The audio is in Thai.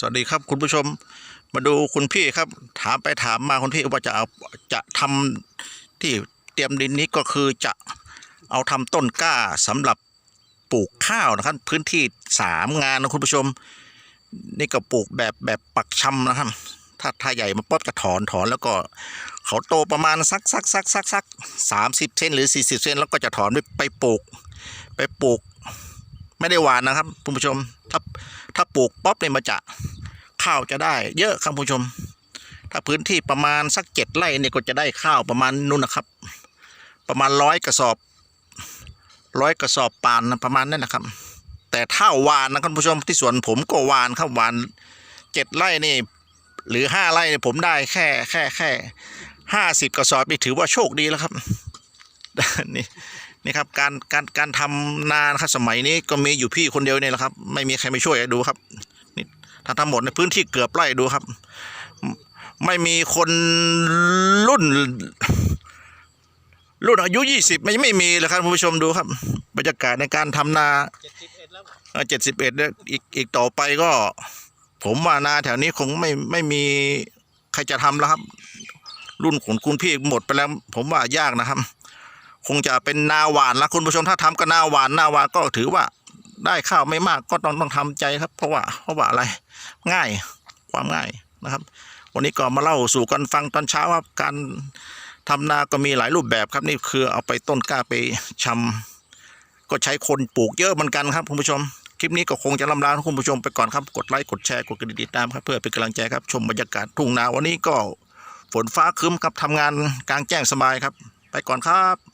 สวัสดีครับคุณผู้ชม มาดูคุณพี่ครับ ถามไปถามมาคุณพี่ว่าจะเอาจะทำที่เตรียมดินนี้ก็คือจะเอาทำต้นกล้าสำหรับปลูกข้าวนะครับ พื้นที่สามงานนะคุณผู้ชม นี่ก็ปลูกแบบแบบปักชำนะครับ ถ้าถ้าใหญ่มาป๊อบจะถอนถอนแล้วก็เขาโตประมาณสักสักสักสักสักสามสิบเซนหรือสี่สิบเซนแล้วก็จะถอนไปไปปลูก ไปปลูก ไม่ได้หวานนะครับคุณผู้ชม ถ้าปลูกป๊อปเนี่ยมันจะข้าวจะได้ เยอะครับผู้ชม ถ้าพื้นที่ประมาณสักเจ็ดไร่เนี่ยก็จะได้ข้าวประมาณนู่นนะครับ ประมาณร้อยกระสอบร้อยกระสอบปานนะประมาณนั้นนะครับ แต่ถ้าวานนะครับคุณผู้ชมที่สวนผมก็วานครับวานเจ็ดไร่นี่หรือห้าไร่เนี่ยผมได้แค่แค่แค่ห้าสิบกระสอบนี่ถือว่าโชคดีแล้วครับนี่ นี่ครับการการการทำนานะครับสมัยนี้ก็มีอยู่พี่คนเดียวเนี่ยแหละครับ ไม่มีใครมาช่วยดูครับนี่ถ้าทั้งหมดในพื้นที่เกือบไร่ดูครับ ไม่มีคนรุ่น รุ่นอายุยี่สิบไม่ไม่มีเลยครับผู้ชมดูครับ บรรยากาศในการทำนาเจ็ดสิบเอ็ดแล้วเจ็ดสิบเอ็ดอีกอีกต่อไปก็ ผมว่านาแถวนี้คงไม่ไม่มีใครจะทำแล้วครับ รุ่นของคุณพี่หมดไปแล้ว ผมว่ายากนะครับ คงจะเป็นนาหวานแล้วคุณผู้ชมถ้าทำก็นาหวานนาหวานก็ถือว่าได้ข้าวไม่มากก็ต้องต้องทำใจครับ เพราะว่าเพราะว่าอะไรง่ายความง่ายนะครับ วันนี้ก็มาเล่าสู่กันฟังตอนเช้าว่าการทำนาก็มีหลายรูปแบบครับนี่คือเอาไปต้นกล้าไปชำก็ใช้คนปลูกเยอะเหมือนกันครับคุณผู้ชม คลิปนี้ก็คงจะลำลาคุณผู้ชมไปก่อนครับกดไลค์กดแชร์กดกระดิ่งติดตามครับเพื่อเป็นกำลังใจครับชมบรรยากาศทุ่งนาวันนี้ก็ฝนฟ้าครึ้มครับทำงานกลางแจ้งสบายครับ ไปก่อนครับ